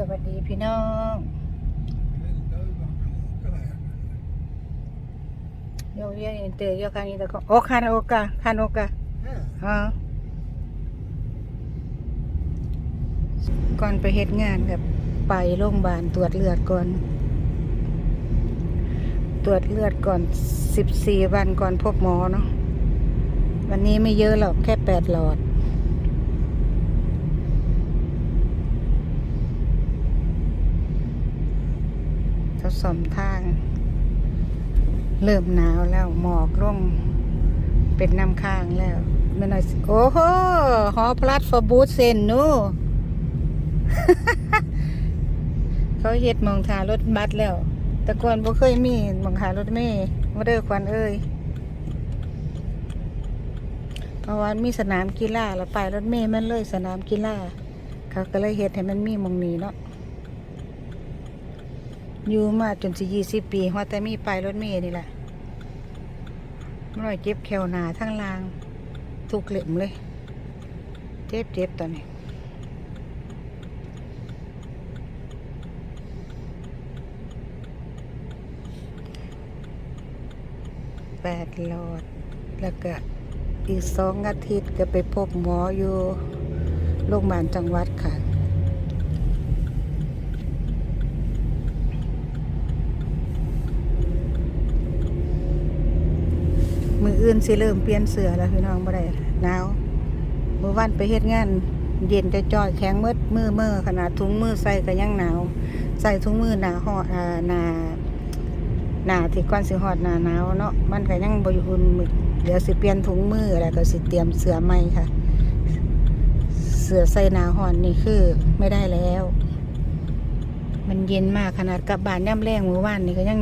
สวัสดีพี่น้อง โยกเยกอินเตอร์โยกคานิตะก็โอคานโอกาคานโอกาอ๋อก่อนไปเฮ็ดงานกับไปโรงพยาบาลตรวจเลือดก่อน ตรวจเลือดก่อน14วันก่อนพบหมอเนาะวันนี้ไม่เยอะหรอกแค่8หลอด ทดสอบทาง เริ่มหนาวแล้วหมอกลงเป็นน้ำค้างแล้วไม่น้อยสิโอ้โหหอพลัดฟอบูธเซนนูเขาเฮ็ดมองทารถบัสแล้ว แต่ก่อนบ่เคยมีมองทารถเมย์บ่เด้อควันเอ้ยเพราะว่ามีสนามกีฬาแล้วไปรถเมย์มันเลยสนามกีฬาเขาก็เลยเฮ็ดให้มันมีมองนี้เนาะ อยู่มาจนสิยี่สิบปีว่าแต่มีไปายรถเมล์นี่แหละมันรอยเจ็บแขวหนาทั้งลางทุกเหล่มเลย เจ็บเจ็บตอนนี้แปดหลอด แล้วก็อีกสองอาทิตย์ก็ไปพบหมออยู่โรงพยาบาลจังหวัดค่ะ มืออื่นสิเริ่มเปลี่ยนเสือแล้วพี่น้องบ่ได้หนาวเมื่อวันไปเฮ็ดงานเย็นจะจ่อยแข็งมืดมือเมื่อขนาดถุงมือใส่ก็ยังหนาว ใส่ถุงมือหนาห่ออ่าหนาหนาที่ก่อนสิฮอดหนาหนาวเนาะมันก็ยังบ่อยู่อุ่นมือเดี๋ยวสิเปลี่ยนถุงมือแล้วก็สิเตรียมเสือใหม่ค่ะ เสือใส่หนาห่อนนี่คือไม่ได้แล้ว มันเย็นมากขนาดกลับบ้านย่ำแรงมือวานนี่ก็ยัง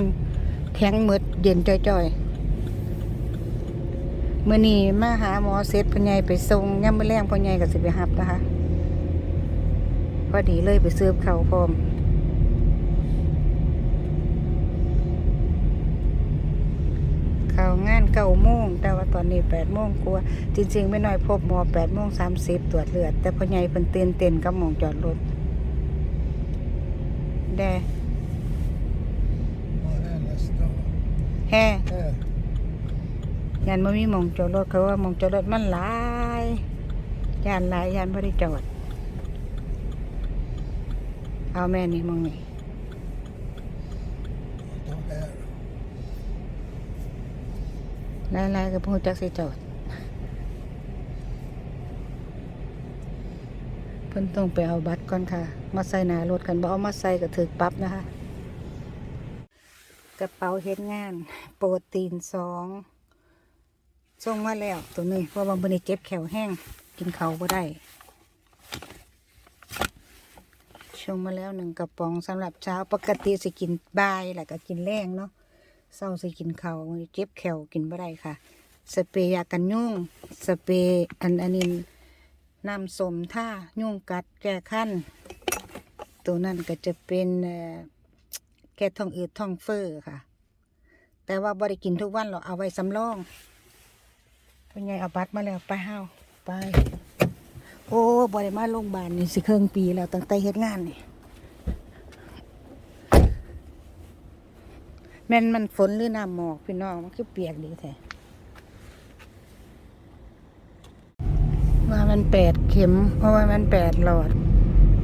แข็งมืดเย็นจ่อยๆ มื่อนี้มาหาหมอเสร็จพ่อใหญ่ไปส่งย่ำมื้อแรงพ่อใหญ่ก็สิไปหับนะคะพอดีเลยไปซื้อเขาวพร้อมเข้างานเก้าโมงแต่ว่าตอนนี้แปดโมงกว่าจริง ๆ ไม่น้อยพบหมอแปดโมงสามสิบตรวจเลือด แต่พ่อใหญ่เพิ่นเต้นเต้นกับหมองจอดรถแดแฮ่ ยานบ่มีมองจอดรถเขาว่ามองจอดรถมันหลายยานหลายยานบ่ได้จอด เอาแม่นี่มองนี่หลายๆก็พูดจักสิจอดเพิ่นต้องไปเอาบัตรก่อนค่ะ มาใส่หน้ารถกันบ่เอามาใส่ก็ถึกปรับนะคะ กระเป๋าเฮ็ดงาน โปรตีนสอง ส่งมาแล้วตัวนี้เพราะว่าบันนี้เจ็บแขวแห้งกินเขาวบ่ได้ส่งมาแล้วหนึ่งกระป๋องสำหรับเช้าปกติสิกินบ่ายแล้วก็กินแรงเนาะเศร้าสิกินเขาเจ็บแขวกินบ่ได้ค่ะ สเปรย์ยากันยุงสเปรย์อันอันนี้น้ำสมท่ายุงกัดแก้คันตัวนั้นก็จะเป็นแก้ท้องอืดท้องเฟ้อค่ะ แต่ว่าบ่ได้กินทุกวันหรอกเอาไว้สำรอง เป็นไงเอาบัตรมาแล้วไปเฮาวไป โอ้บริมาโรงพยาบาลนี่สิเครื่องปีแล้วตั้งแต่เฮ็ดงานนี่แม่นมันฝนหรือน้ำหมอกพี่น้องมันคือเปียกดีแท้ว่ามันแปดเข็ม เพราะว่ามันแปดหลอด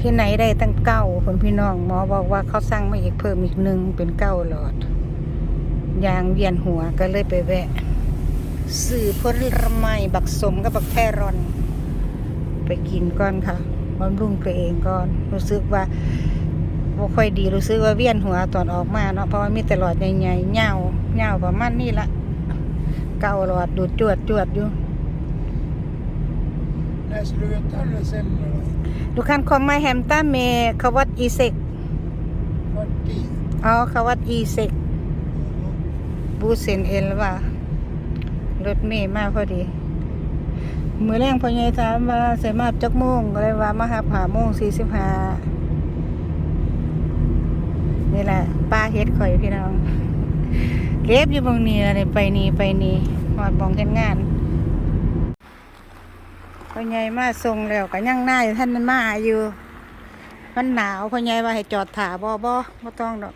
ที่ไหนได้ตั้งเก้าคนพี่น้องหมอบอกว่าเขาสั่งมาอีกเพิ่มอีกหนึ่งเป็นเก้าหลอดยางเวียนหัวก็เลยไปแวะ สื่อผลไม้บักสมกับบักแครอน ไปกินก่อนค่ะบำรุงตัวเองก่อน รู้สึกว่าบ่ค่อยดีรู้สึกว่าเวียนหัวตอนออกมาเนาะเพราะว่ามีแต่หลอดใหญ่ๆเงาเงาประมาณนี้ละเก้าหลอดดูดจวดจวดอยู่ När slutar det sämre då? ดูคันของไมแฮมต้าเมคาวัดอีเซก Vart dit? อ๋อคาวัดอีเซกบูเซนเอลว่า รถเมย์มาพอดี มือแรงพอใหญ่ถามว่าเสมาจักโมงก็เลยว่ามาหาผาโมงสี่สิบห้านี่แหละป้าเฮ็ดข่อยพี่น้องเก็บอยู่บางนี้อะไรไปนี่ไปนี่หอดบองเห็นงานพอใหญ่มาส่งแล้วก็ยังหน้าอยู่ท่านมาอยู่ มันหนาวพ่อใหญ่ว่าให้จอดถาบ่บ่บ่ต้องดอก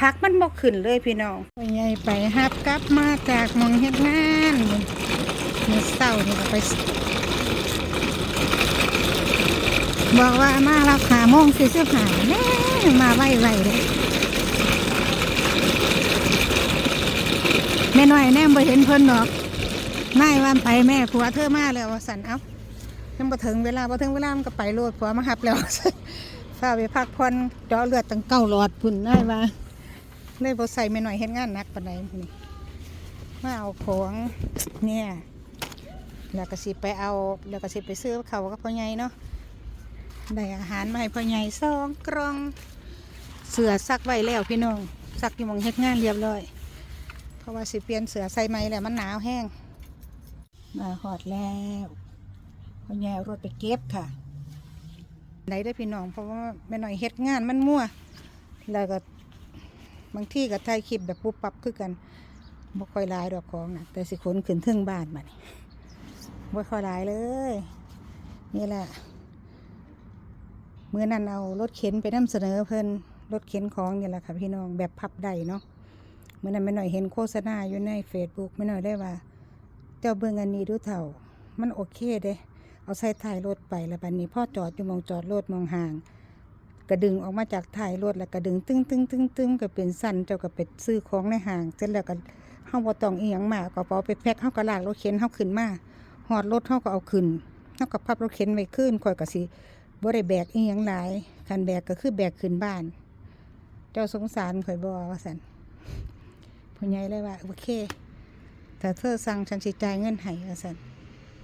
พักมันบ่ขึ้นเลยพี่น้องพ่อใหญ่ไปฮับกลับมาจากมองเฮ็ดงานมื้อเช้านี่ก็ไป บอกว่ามารับหาโมงสี่สิบหาแน่มาไวไวเลยแม่น้อยแน่บ่เห็นเพิ่นดอกไม่วันไปแม่ผัวเธอมาแล้วว่าสันเอ้ายังบ่ถึงเวลาบ่ถึงเวลามันก็ไปโลดผัวมาหับแล้วฝ้าไปพักผ่อนเจาะเลือดตั้งเก้าหลอดพุ่นได้ว่า เลยบ่ใส่แม่น้อยเฮ็ดงานนักปานใดนี่มาเอาของเนี่ยแล้วก็สิไปเอา แล้วก็สิไปซื้อเขากับพ่อใหญ่เนาะได้อาหารมาให้พ่อใหญ่สองกล่องเสือซักไว้แล้วพี่น้องซักอยู่มองเฮ็ดงานเรียบร้อย เพราะว่าสิเปลี่ยนเสือใส่ไหมแล้วมันหนาวแห้งมาหอดแล้วพ่อใหญ่เอารถไปเก็บค่ะได้ได้พี่น้องเพราะว่าแม่หน่อยเฮ็ดงานมันมั่วแล้วก็ บางที่ก็ถ่ายคลิปแบบปุ๊บปั๊บคือกันบ่ค่อยลายดอกของนะแต่สิขนขึ้นเทึงบ้านมานี่บ่ค่อยลายเลย นี่แหละเมื่อนั้นเอารถเข็นไปนำเสนอเพิ่นรถเข็นของนี่แหละค่ะพี่น้องแบบพับได้เนาะเมื่อนั้นไม่หน่อยเห็นโฆษณาอยู่ในเฟซบุ๊กไม่หน่อยได้ว่า เจ้าเบิ่งอันนี้ดูเถ่า มันโอเคเด้เอาใส่ท้ายรถไปแล้วบัดนี้พ่อจอดอยู่มองจอดรถมองห่าง กระดึงออกมาจากท้ายรถแล้วกระดึงตึ้งตึ้งตึ้งตึ้งก็เป็นสั้นเจ้าก็ไปซื้อของในห้างเสร็จแล้วก็เฮาบ่ต้องอีหยังมากก็เอาไปแพ็คเฮาก็ลากรถเข็นเฮาขึ้นมาหอดรถเฮาก็เอาขึ้นเฮาก็พับรถเข็นไว้ขึ้นค่อยก็สิบ่ได้แบกอีหยังหลายคันแบกก็คือแบกขึ้นบ้าน เจ้าสงสารข่อยบ่ว่าซั่นผู้ใหญ่เลยว่าโอเคถ้าเธอสั่งฉันสิจ่ายเงินให้ว่าซั่น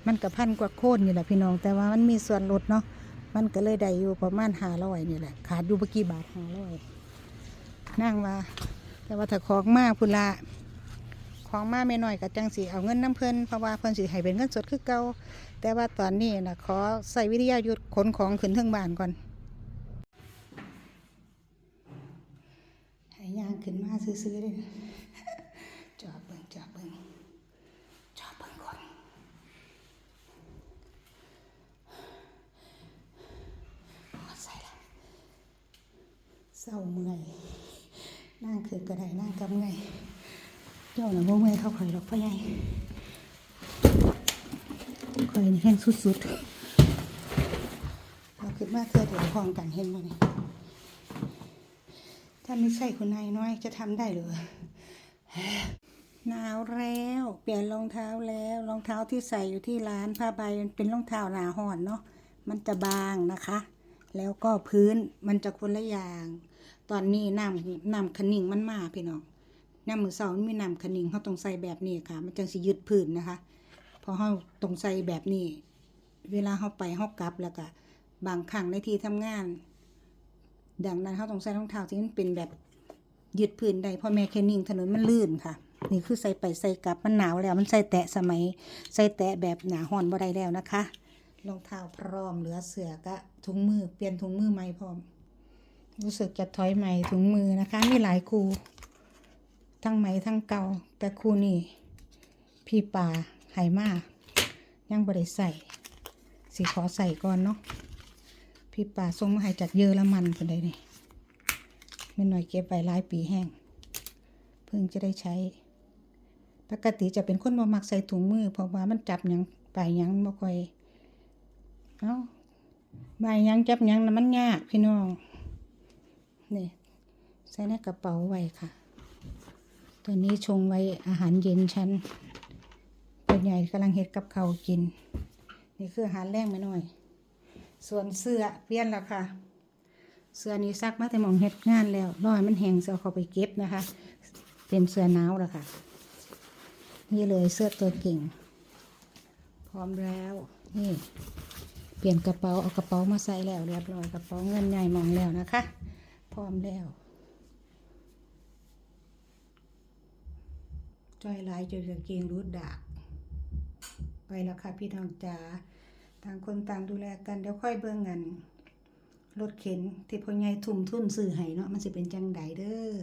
มันก็พันกว่าโคนนี่แหละพี่น้องแต่ว่ามันมีส่วนลดเนาะ มันก็เลยได้อยู่ประมาณ500นี่แหละ ขาดอยู่บ่กี่บาท500นั่งว่า แต่ว่าถ้าของมากพุ่นละของมาไม่น้อยก็จังสิเอาเงินน้ำเพลินเพราะว่าเพลินสิให้เป็นเงินสดคือเก่าแต่ว่าตอนนี้นะขอใส่วิทยายุทธขนของขึ้นเทิงบ้านก่อนให้ยางขึ้นมาซื้อๆเลยนะ จอดเบิ่งจอดเบิ่งจอดเบิ่งก่อนเอาใส่ละเศร้าเมื่อย คือกระไดนั่งกับเมื่อยเจ้าหน่ะบ่เมเท่าข่อยหรอกพ่อใหญ่คอยนี่แห้งสุดๆเราคิดว่าเธอเดี๋ยวพร้อมกันเห็นไหมนี่ถ้าไม่ใช่คุณนายน้อยจะทำได้หรือหนาวแล้ว เปลี่ยนรองเท้าแล้วรองเท้าที่ใส่อยู่ที่ร้านผ้าใบเป็นรองเท้าหนาห่อนเนาะมันจะบางนะคะ แล้วก็พื้นมันจะคนละอย่าง ตอนนี้น้ำน้ำขนิ่งมันมาพี่น้องน้ำมือเสามันมีน้ำขนิ่งเขาต้องใส่แบบนี้ค่ะ มันจังสิยึดพื้นนะคะ พอเขาตรงใส่แบบนี้ เวลาเขาไปเขากลับแล้วก็บางครั้งในที่ทำงาน ดังนั้นเขาต้องใส่รองเท้าที่มันเป็นแบบยืดพื้นได้พราะแม่แค่นิ่งถนนมันลื่นค่ะ นี่คือใส่ไปใส่กลับมันหนาวแล้วมันใส่แตะสมัย ใส่แตะแบบหนาห่อนบ่ได้แล้วนะคะ รองเท้าพร้อม เหลือเสือกะถุงมือเปลี่ยนถุงมือใหม่พร้อม รู้สึกจะถอยใหม่ถุงมือนะคะ มีหลายครูทั้งใหม่ทั้งเก่า แต่ครูนี้พี่ป่าไหมากยังบริใส่สิขอใส่ก่อนเนาะพี่ป่าส่งมาให้จากเยอรมันคนใดนี่ไม่หน่อยเก็บไปหลายปีแห้งเพิ่งจะได้ใช้ ปกติจะเป็นคนบ่มักใส่ถุงมือ เพราะว่ามันจับยังไปยังบ่ค่อย เอาใบยังจับยังนะมันยากพี่น้องนี่ใส่ในกระเป๋าไว้ค่ะ ตัวนี้ชงไว้อาหารเย็นชั้นเป็นใหญ่กำลังเฮ็ดกับเขากิน นี่คืออาหารแรงไม่น้อย ส่วนเสื้อเปลี่ยนแล้วค่ะ เสื้อนี้ซักมาแต่มองเฮ็ดงานแล้วร้อให้มันแห้งจะเอาเขาไปเก็บนะคะ เป็นเสื้อหนาวแล้วค่ะ นี่เลยเสื้อตัวเก่ง พร้อมแล้วนี่ เปลี่ยนกระเป๋าเอากระเป๋ามาใส่แล้วเรียบร้อยกระเป๋าเงินใหญ่มองแล้วนะคะ พร้อมแล้วจอยลายจนกางเกงรูดดากไปแล้วค่ะพี่น้องจ๋าต่างคนต่างดูแลกันเดี๋ยวค่อยเบิ่งกันรถเข็นที่พ่อใหญ่ทุ่มทุนซื้อให้เนาะมันสิเป็นจังใดเด้อ